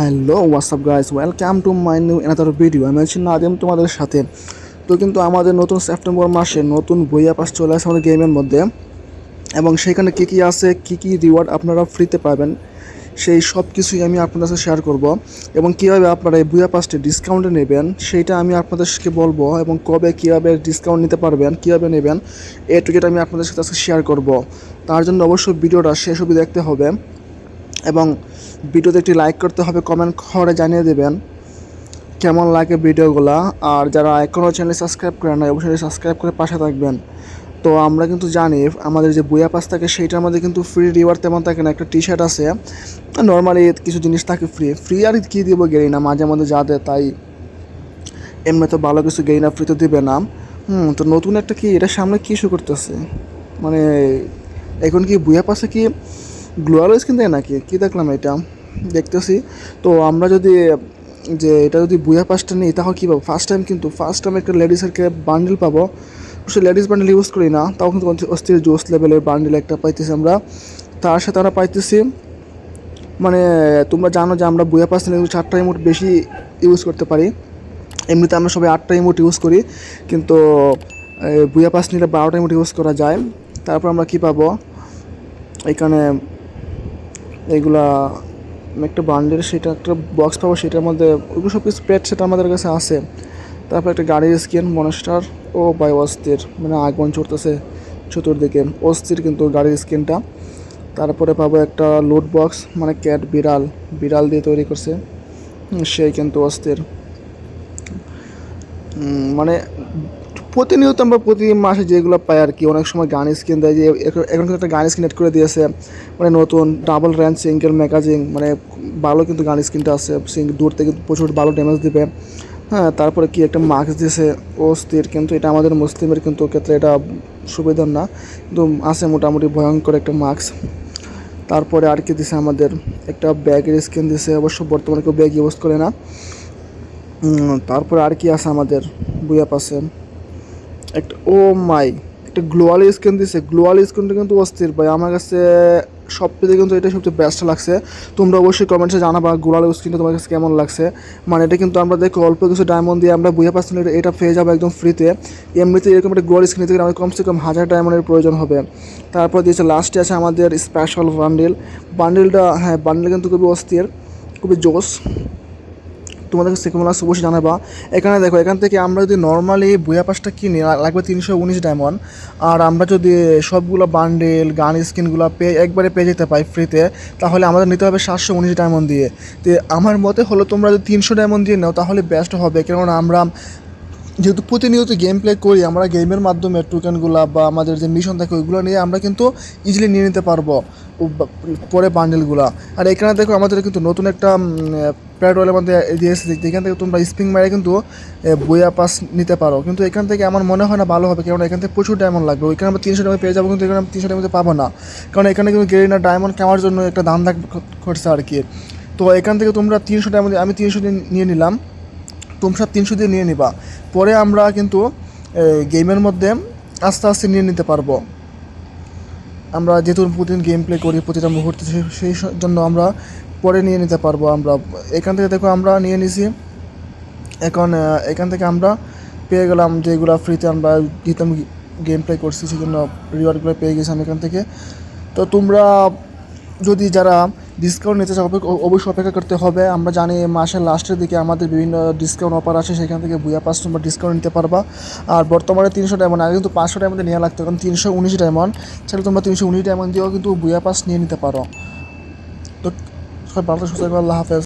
Hello WhatsApp guys welcome to my new another video আমি আছি নাদিম তোমাদের সাথে। তো কিন্তু আমাদের নতুন সেপ্টেম্বর মাসে নতুন বইয়া পাস চলে আসে আমাদের গেমের মধ্যে। এবং সেখানে কী কী আছে, কী কী রিওয়ার্ড আপনারা ফ্রিতে পাবেন, সেই সব কিছুই আমি আপনাদের সাথে শেয়ার করব। এবং কীভাবে আপনারা এই বুয়া পাসটি ডিসকাউন্টে নেবেন সেইটা আমি আপনাদেরকে বলব এবং কবে কীভাবে ডিসকাউন্ট নিতে পারবেন, কীভাবে নেবেন, এ টু আমি আপনাদের সাথে শেয়ার করব। তার জন্য অবশ্যই ভিডিওটা শেষ অবধি দেখতে হবে। এবং ভিডিওতে একটি লাইক করতে হবে কমেন্ট করে জানিয়ে দেবেন কেমন লাগে ভিডিওগুলো। আর যারা এখনও চ্যানেল সাবস্ক্রাইব করে না অবশ্যই সাবস্ক্রাইব করে পাশে থাকবেন। তো আমরা কিন্তু জানি, আমাদের যে বইয়া পাস থাকে, সেইটার মধ্যে কিন্তু ফ্রি রিওয়ার্ড তেমন থাকে না। একটা টি শার্ট আছে নর্মালি কিছু জিনিস থাকে ফ্রি ফ্রি আর কী দিব গেরি না, মাঝে মধ্যে যা দেয় তাই। এমনি তো ভালো কিছু গেই না ফ্রি তো দেবে না। হুম, তো নতুন একটা কি, এটা সামনে কি ইস্যু করতেছে? মানে এখন কি বুয়া পাশে কি গ্লোয়াল স্কিন নাকি? কী দেখলাম এটা? দেখতেছি। তো আমরা যদি, যে এটা যদি বুয়া পাসটা নিই, তাহলে কী পাবো? ফার্স্ট টাইম কিন্তু ফার্স্ট টাইম একটা লেডিসের বান্ডেল পাবো। সে লেডিস বান্ডেল ইউজ করি না, তাও কিন্তু অস্থির জোস লেভেলের বান্ডেল একটা পাইতেছি আমরা। তার সাথে আমরা পাইতেছি মানে তোমরা জানো যে আমরা বুয়া পাস নিলে চারটা ইমোট বেশি ইউজ করতে পারি। এমনিতে আমরা সবাই আটটা ইমোট ইউজ করি, কিন্তু বুয়া পাস নিলে বারোটা ইমোট ইউজ করা যায়। তারপর আমরা কি পাবো? এখানে এইগুলা একটা বান্ডেল, সেটা একটা বক্স পাবো, সেটার মধ্যে ওইগুলো সব কিছু পেট সেটা আমাদের কাছে আছে। তারপর একটা গাড়ির স্কিন মনস্টার ও বাই অস্থির মানে আগুন চড়তেছে চতুর্দিকে। অস্থির কিন্তু গাড়ির স্কিনটা তারপরে পাবো একটা লোড বক্স মানে ক্যাট বিড়াল বিড়াল দিয়ে তৈরি করছে। সেই কিন্তু অস্থির মানে প্রতিনিয়ত আমরা প্রতি মাসে যেগুলো পাই আর কি, অনেক সময় গান স্ক্রিন দেয় যে, এখন- কিন্তু একটা গান স্কিন এড করে দিয়েছে মানে নতুন ডাবল র্যান্ড সিঙ্গেল ম্যাগাজিন মানে ভালো কিন্তু গান স্ক্রিনটা আছে দূর থেকে প্রচুর ভালো ড্যামেজ দিবে। হ্যাঁ তারপরে কি একটা মাস্ক দিয়েছে, অস্থির, কিন্তু এটা আমাদের মুসলিমের কিন্তু ক্ষেত্রে এটা সুবিধার না, কিন্তু আছে মোটামুটি ভয়ঙ্কর একটা মাস্ক তারপরে আর কি দিছে আমাদের, একটা ব্যাগের স্ক্রিন দিছে, অবশ্য বর্তমানে কেউ ব্যাগ ইউজ করে না। তারপরে আর কি আছে আমাদের বুয়া পাশে। একটা, ও মাই, একটা গ্লোয়াল স্কিন দিছে। গ্লোয়াল স্কিনটা কিন্তু অস্থির ভাই। আমার কাছে সব থেকে কিন্তু এটা সবচেয়ে বেস্ট লাগছে। তোমরা অবশ্যই কমেন্টসে জানাবা গ্লোয়াল স্কিনটা তোমার কাছে কেমন লাগছে। মানে এটা কিন্তু আমরা দেখো অল্প কিছু ডায়মন্ড দিয়ে আমরা বুয়া পাচ্ছি এটা পেয়ে যাব একদম ফ্রিতে এমনিতে এরকম একটা গ্লোয়াল নিতে গেলে আমাদের কমসে কম হাজার ডায়মন্ডের প্রয়োজন হবে। তারপর দিয়েছে লাস্টে আছে আমাদের স্পেশাল বান্ডেল বান্ডেলটা হ্যাঁ বান্ডেল কিন্তু খুবই অস্থির, খুবই জোস। তোমাদের কাছে কেমন লাগছে অবশ্যই জানাবা। এখানে দেখো, এখান থেকে আমরা যদি নর্মালি বইয়া পাসটা কিনি লাগবে তিনশো উনিশ ডায়মন্ড আর আমরা যদি সবগুলো বান্ডেল গান স্কিনগুলো পেয়ে, একবারে পেয়ে যেতে পাই ফ্রিতে তাহলে আমাদের নিতে হবে সাতশো উনিশ ডায়মন্ড দিয়ে। তো আমার মতে হলো তোমরা যদি তিনশো ডায়মন্ড দিয়ে নাও, তাহলে বেস্ট হবে। কেননা আমরা যেহেতু প্রতিনিয়ত গেম প্লে করি, আমরা গেমের মাধ্যমে টোকেনগুলো বা আমাদের যে মিশন থাকে, ওইগুলো নিয়ে আমরা কিন্তু ইজিলি নিয়ে নিতে পারব। পরে বান্ডেলগুলো আর এখানে দেখো আমাদের কিন্তু নতুন একটা প্যারোলের মধ্যে দিয়ে দিয়েছে এখান থেকে তোমরা স্প্রিং মারে কিন্তু বইয়া পাস নিতে পারো। কিন্তু এখান থেকে আমার মনে হয় না ভালো হবে কারণ এখান থেকে প্রচুর ডায়মন্ড লাগবে। ওইখানে আমরা তিনশো ডায়মন্ড পেয়ে যাব, কিন্তু এখানে তিনশো ডায়মন্ড পাবো না। কারণ এখানে কিন্তু গেরিনা ডায়মন্ড কেনার জন্য একটা দাম দাগ করছে আর কি। তো এখান থেকে তোমরা তিনশো ডায়মন্ড আমি তিনশো দিয়ে নিয়ে নিলাম। তোমরা তিনশো দিয়ে নিয়ে নিবা। পরে আমরা কিন্তু গেমের মধ্যে আস্তে আস্তে নিয়ে নিতে পারব। আমরা যেহেতু প্রতিদিন গেম প্লে করি, প্রতিটা মুহূর্তে সেই- জন্য আমরা পরে নিয়ে নিতে পারব আমরা। এখান থেকে দেখো আমরা নিয়ে নিছি। এখন এখান থেকে আমরা পেয়ে গেলাম যেগুলো ফ্রিতে আমরা দিতাম গেম প্লে করছি সেই জন্য রিওয়ার্ডগুলো পেয়ে গেছিলাম এখান থেকে। তো তোমরা যদি যারা ডিসকাউন্ট নিতে চাই অবশ্যই অপেক্ষা করতে হবে। আমরা জানি মাসের লাস্টের দিকে আমাদের বিভিন্ন ডিসকাউন্ট অফার আছে, সেখান থেকে বুয়া পাঁচ তোমরা ডিসকাউন্ট নিতে পারবা। আর বর্তমানে তিনশো ডায়মন্ড আগে কিন্তু পাঁচশো ডায়মন্ডে নেওয়া লাগতো কারণ তিনশো উনিশ ডায়মন্ড সেটা তোমরা তিনশো উনিশ ডায়মন্ড দিয়েও কিন্তু বুয়া পাস নিয়ে নিতে পারো। তো সবাই ভালো সুস্থ আল্লাহ হাফেজ।